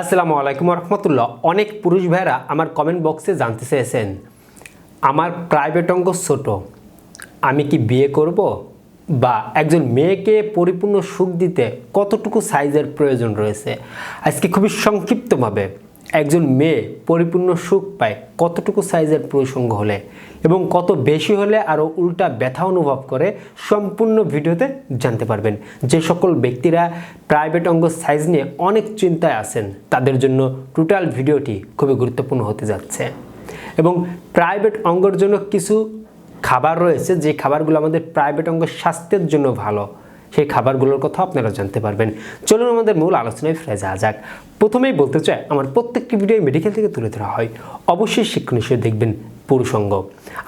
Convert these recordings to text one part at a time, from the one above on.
আসসালামু আলাইকুম রহমতুল্লাহ। অনেক পুরুষ ভাইরা আমার কমেন্ট বক্সে জানতে চেয়েছেন, আমার প্রাইভেট অঙ্গ ছোট, আমি কি বিয়ে করব? বা একজন মেয়েকে পরিপূর্ণ সুখ দিতে কতটুকু সাইজের প্রয়োজন রয়েছে? আজকে খুবই সংক্ষিপ্তভাবে একজন মেয়ে পরিপূর্ণ সুখ পায়, কতটুকু সাইজের প্রসঙ্গ হলে এবং কত বেশি হলে আরও উল্টা ব্যথা অনুভব করে, সম্পূর্ণ ভিডিওতে জানতে পারবেন। যে সকল ব্যক্তিরা প্রাইভেট অঙ্গ সাইজ নিয়ে অনেক চিন্তায় আছেন, তাদের জন্য টোটাল ভিডিওটি খুবই গুরুত্বপূর্ণ হতে যাচ্ছে। এবং প্রাইভেট অঙ্গর জন্য কিছু খাবার রয়েছে, যে খাবারগুলো আমাদের প্রাইভেট অঙ্গ স্বাস্থ্যের জন্য ভালো। সেই খাবারগুলোর কথা আপনারা জানতে পারবেন। চলুন আমাদের মূল আলোচনায় ফিরে যাওয়া যাক। প্রথমেই বলতে চাই, আমার প্রত্যেকটি ভিডিও মেডিকেল থেকে তুলে ধরা হয়। অবশ্যই শিক্ষণ হিসেবে দেখবেন। পুরুষঙ্গ।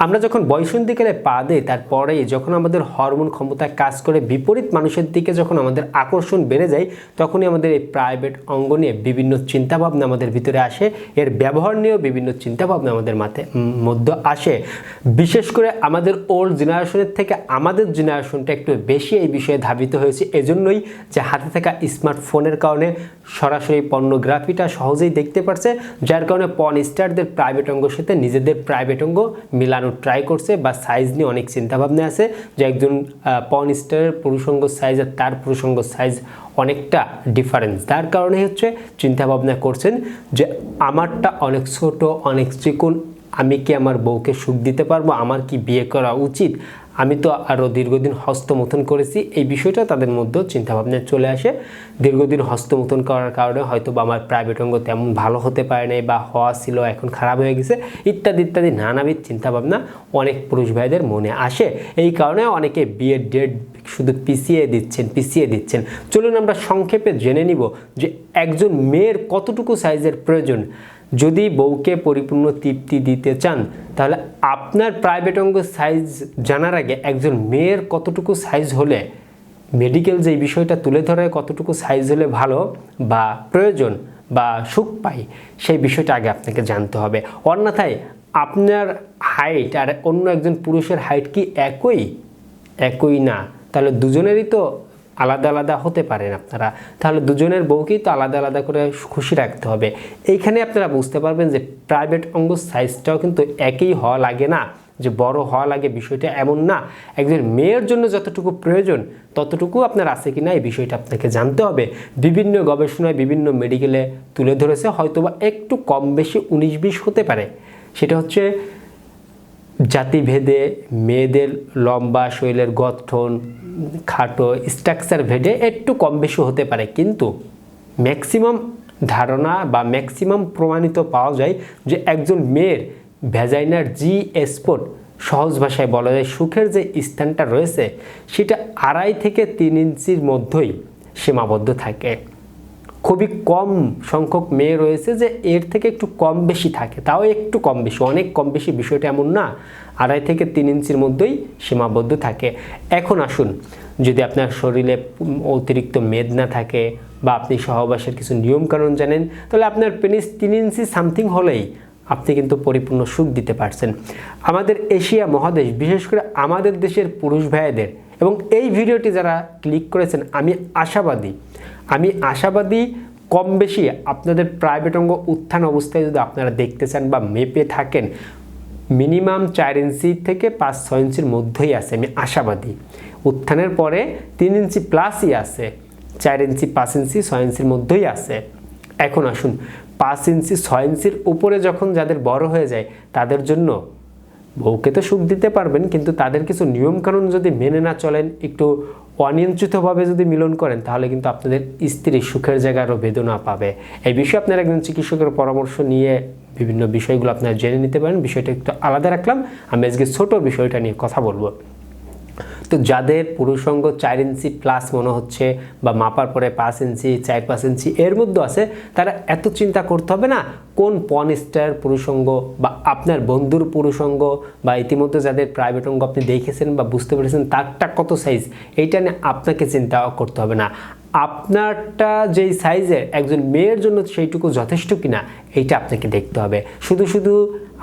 আমরা যখন বয়সন্ধিকালে পা দিই, তারপরে যখন আমাদের হরমোন ক্ষমতা কাজ করে, বিপরীত মানুষের দিকে যখন আমাদের আকর্ষণ বেড়ে যায়, তখনই আমাদের এই প্রাইভেট অঙ্গ নিয়ে বিভিন্ন চিন্তাভাবনা আমাদের ভিতরে আসে। এর ব্যবহার নিয়েও বিভিন্ন চিন্তাভাবনা আমাদের মাথে মধ্যে আসে। বিশেষ করে আমাদের ওল্ড জেনারেশনের থেকে আমাদের জেনারেশনটা একটু বেশি এই বিষয়ে ধাবিত হয়েছে। এজন্যই যে হাতে থাকা স্মার্টফোনের কারণে সরাসরি পর্নোগ্রাফিটা সহজেই দেখতে পারছে, যার কারণে পর্ন স্টারদের প্রাইভেট অঙ্গের সাথে নিজেদের প্রাইভেট অঙ্গ মিলানোর ট্রাই করছে বা সাইজ নিয়ে অনেক চিন্তাভাবনা আছে। যে একজন পন স্টারের পুরুষঙ্গ সাইজ আর তার পুরুষঙ্গ সাইজ অনেকটা ডিফারেন্স তার কারণে হচ্ছে চিন্তাভাবনা করছেন যে আমারটা অনেক ছোট, অনেক চিকুন, আমি কি আমার বউকে সুখ দিতে পারব? আমার কি বিয়ে করা উচিত? আমি তো আরও দীর্ঘদিন হস্তমথন করেছি, এই বিষয়টা তাদের মধ্যেও চিন্তাভাবনা চলে আসে। দীর্ঘদিন হস্তমথন করার কারণে হয়তো বা আমার প্রাইভেট অঙ্গ তেমন ভালো হতে পারে নাই বা হওয়া ছিল, এখন খারাপ হয়ে গেছে, ইত্যাদি ইত্যাদি নানাবিধ চিন্তাভাবনা অনেক পুরুষ ভাইদের মনে আসে। এই কারণে অনেকে বিয়ের ডেট শুধু পিছিয়ে দিচ্ছেন পিছিয়ে দিচ্ছেন। চলুন আমরা সংক্ষেপে জেনে নিব যে একজন মেয়ের কতটুকু সাইজের প্রয়োজন। যদি বউকে পরিপূর্ণ তৃপ্তি দিতে চান, তাহলে আপনার প্রাইভেট অঙ্গ সাইজ জানার আগে একজন মেয়ের কতটুকু সাইজ হলে মেডিকেল যে বিষয়টা তুলে ধরে কতটুকু সাইজ হলে ভালো বা প্রয়োজন বা সুখ পাই, সেই বিষয়টা আগে আপনাকে জানতে হবে। অন্যথায় আপনার হাইট আর অন্য একজন পুরুষের হাইট কি একই? একই না। তাহলে দুজনেরই তো আলাদা আলাদা হতে পারেন আপনারা। তাহলে দুজনের বউকেই তো আলাদা আলাদা করে খুশি রাখতে হবে। এইখানে আপনারা বুঝতে পারবেন যে প্রাইভেট অঙ্গ সাইজটাও কিন্তু একই হওয়া লাগে না। যে বড় হওয়া লাগে বিষয়টা এমন না। একজন মেয়ের জন্য যতটুকু প্রয়োজন, ততটুকু আপনার আছে কি না এই বিষয়টা আপনাকে জানতে হবে। বিভিন্ন গবেষণায়, বিভিন্ন মেডিকেলে তুলে ধরেছে, হয়তোবা একটু কম বেশি উনিশ বিশ হতে পারে। সেটা হচ্ছে জাতিভেদে মেয়েদের লম্বা শরীরের গঠন, খাটো স্ট্রাকচার ভেদে একটু কম বেশি হতে পারে। কিন্তু ম্যাক্সিমাম ধারণা বা ম্যাক্সিমাম প্রমাণিত পাওয়া যায় যে একজন মেয়ের ভ্যাজাইনার জি স্পট সহজ ভাষায় বলা যায়, সুখের যে স্থানটা রয়েছে, সেটা আড়াই থেকে তিন ইঞ্চির মধ্যেই সীমাবদ্ধ থাকে। খুবই কম সংখ্যক মেয়ে রয়েছে যে এর থেকে একটু কম বেশি থাকে। তাও একটু কম বেশি, অনেক কম বেশি। বিষয়টা এমন না, আড়াই থেকে তিন ইঞ্চির মধ্যেই সীমাবদ্ধ থাকে। এখন আসুন, যদি আপনার শরীরে অতিরিক্ত মেদ না থাকে বা আপনি সহবাসের কিছু নিয়মকানুন জানেন, তাহলে আপনার পেনিস তিন ইঞ্চি সামথিং হলেই আপনি কিন্তু পরিপূর্ণ সুখ দিতে পারছেন। আমাদের এশিয়া মহাদেশ, বিশেষ করে আমাদের দেশের পুরুষ ভাইদের, এবং এই ভিডিওটি যারা ক্লিক করেছেন, আমি আশাবাদী আমি আশাবাদী কম বেশি আপনাদের প্রাইভেট অঙ্গ উত্থান অবস্থায় যদি আপনারা দেখতে চান বা মেপে থাকেন মিনিমাম চার ইঞ্চি থেকে পাঁচ, ছয় ইঞ্চির মধ্যেই আছে, আমি আশাবাদী। উত্থানের পরে তিন ইঞ্চি প্লাসই আছে, চার ইঞ্চি, পাঁচ ইঞ্চি, ছয় ইঞ্চির মধ্যেই আছে। এখন আসুন, পাঁচ ইঞ্চি, ছয় ইঞ্চির উপরে যখন যাদের বড় হয়ে যায়, তাদের জন্য বউকে তো সুখ দিতে পারবেন, কিন্তু তাদের কিছু নিয়মকানুন যদি মেনে না চলেন, একটু অনিয়ন্ত্রিতভাবে যদি মিলন করেন, তাহলে কিন্তু আপনাদের স্ত্রী সুখের জায়গায় আরও বেদনা পাবে। এই বিষয়ে আপনারা একজন চিকিৎসকের পরামর্শ নিয়ে বিভিন্ন বিষয়গুলো আপনারা জেনে নিতে পারেন। বিষয়টা একটু আলাদা রাখলাম। আমি আজকে ছোট বিষয়টা নিয়ে কথা বলব। তো যাদের পুরুষঙ্গ চার ইঞ্চি প্লাস মনে হচ্ছে বা মাপার পরে পাঁচ ইঞ্চি, চার পাঁচ ইঞ্চি এর মধ্যে আছে, তারা এত চিন্তা করতে হবে না। কোন পন স্টার পুরুষঙ্গ বা আপনার বন্ধুর পুরুষঙ্গ বা ইতিমধ্যে যাদের প্রাইভেট অঙ্গ আপনি দেখেছেন বা বুঝতে পেরেছেন, তারটা কত সাইজ এইটা নিয়ে আপনাকে চিন্তা করতে হবে না। আপনারটা যেই সাইজের একজন মেয়ের জন্য সেইটুকু যথেষ্ট কিনা, এইটা আপনাকে দেখতে হবে। শুধু শুধু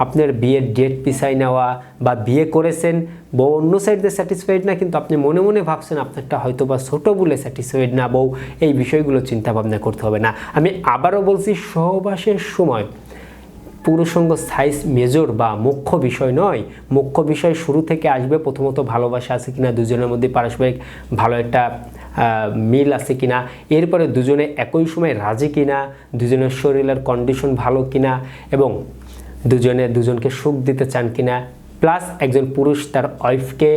আপনার বিয়ের ডেট পিছাই নেওয়া বা বিয়ে করেছেন, বউ অন্য সাইড স্যাটিসফাইড না, কিন্তু আপনি মনে মনে ভাবছেন আপনারটা হয়তো বা ছোটো বলে স্যাটিসফাইড না, বউ, এই বিষয়গুলো চিন্তা ভাবনা করতে হবে না। আমি আবারও বলছি, সহবাসের সময় পুরুষঙ্গ সাইজ মেজর বা মুখ্য বিষয় নয়। মুখ্য বিষয় শুরু থেকে আসবে প্রথমত ভালোবাসা আছে কিনা, দুজনের মধ্যে পারস্পরিক ভালো একটা মিল আছে কিনা, এরপরে দুজনে একই সময় রাজি কিনা, দুজনের শরীরের কন্ডিশন ভালো কিনা এবং দুজনে, দুজনকে সুখ দিতে চান কিনা প্লাস একজন পুরুষ তার ওয়াইফকে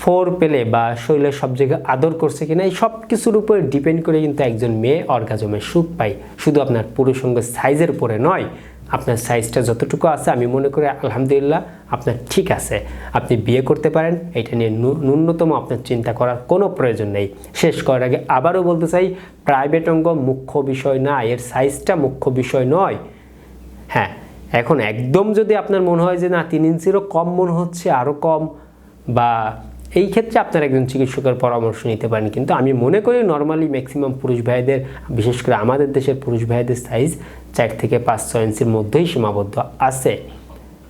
ফোর পেলে বা শরীরের সব জায়গায় আদর করছে কিনা, এই সব কিছুর উপরে ডিপেন্ড করে কিন্তু একজন মেয়ে অর্গাজমের সুখ পায়। শুধু আপনার পুরুষঙ্গ সাইজের উপরে নয় আপনার সাইজটা যতটুকু আছে, আমি মনে করি আলহামদুলিল্লাহ আপনার ঠিক আছে। আপনি বিয়ে করতে পারেন, এটা নিয়ে ন্যূনতম আপনার চিন্তা করার কোনো প্রয়োজন নেই। শেষ করার আগে আবারও বলতে চাই প্রাইভেট অঙ্গ মুখ্য বিষয় না, এর সাইজটা মুখ্য বিষয় নয়। হ্যাঁ এখন একদম যদি আপনার মনে হয় যে না, তিন ইঞ্চিরও কম মনে হচ্ছে, আরও কম, বা এই ক্ষেত্রে আপনার একজন চিকিৎসকের পরামর্শ নিতে পারেন। কিন্তু আমি মনে করি নর্মালি ম্যাক্সিমাম পুরুষ ভাইদের, বিশেষ করে আমাদের দেশের পুরুষ ভাইদের সাইজ চার থেকে পাঁচ, ছয় ইঞ্চির মধ্যেই সীমাবদ্ধ আছে।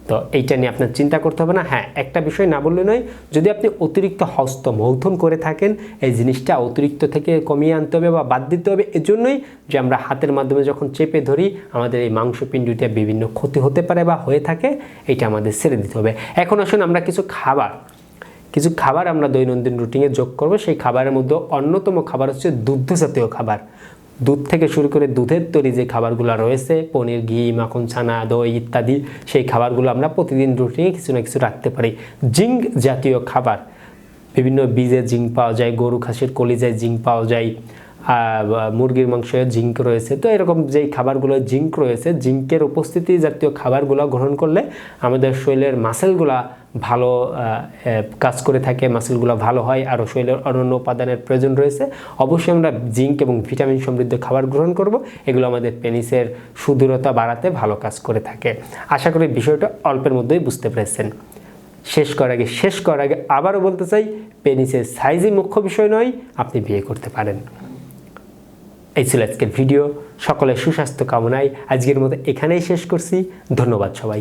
তো এইটা নিয়ে আপনার চিন্তা করতে হবে না। হ্যাঁ একটা বিষয় না বললে নয়, যদি আপনি অতিরিক্ত হস্ত মৌথন করে থাকেন, এই জিনিসটা অতিরিক্ত থেকে কমিয়ে আনতে হবে বা বাদ দিতে হবে, এজন্যই যে আমরা হাতের মাধ্যমে যখন চেপে ধরি, আমাদের এই মাংসপিণ্ডুতে বিভিন্ন ক্ষতি হতে পারে বা হয়ে থাকে এটা আমাদের ছেড়ে দিতে হবে। এখন আসুন আমরা কিছু খাবার কিছু খাবার আমরা দৈনন্দিন রুটিনে যোগ করব। সেই খাবারের মধ্যে অন্যতম খাবার হচ্ছে দুগ্ধ জাতীয় খাবার। দুধ থেকে শুরু করে দুধের তৈরি যে খাবারগুলো রয়েছে, পনির, ঘি, মাখন, ছানা, দই ইত্যাদি, সেই খাবারগুলো আমরা প্রতিদিন রুটিনে কিছু না কিছু রাখতে পারি। জিঙ্ক জাতীয় খাবার, বিভিন্ন বীজে জিঙ্ক পাওয়া যায়, গরু খাসির কলিজায় জিঙ্ক পাওয়া যায় মুরগির মাংসে জিঙ্ক রয়েছে। তো এরকম যেই খাবারগুলো জিঙ্ক রয়েছে, জিঙ্কের উপস্থিতি জাতীয় খাবারগুলো গ্রহণ করলে আমাদের শরীরের মাসেলগুলা ভালো কাজ করে থাকে মাসেলগুলো ভালো হয় আরও শরীরের অন্যান্য উপাদানের প্রয়োজন রয়েছে, অবশ্যই আমরা জিঙ্ক এবং ভিটামিন সমৃদ্ধ খাবার গ্রহণ করব, এগুলো আমাদের পেনিসের সুদূরতা বাড়াতে ভালো কাজ করে থাকে। আশা করি বিষয়টা অল্পের মধ্যেই বুঝতে পেরেছেন। শেষ করার আগে, শেষ করার আগে আবারও বলতে চাই, পেনিসের সাইজই মুখ্য বিষয় নয়, আপনি বিয়ে করতে পারেন। এই ছিল আজকের ভিডিও। সকলের সুস্বাস্থ্য কামনায় আজকের মতো এখানেই শেষ করছি। ধন্যবাদ সবাই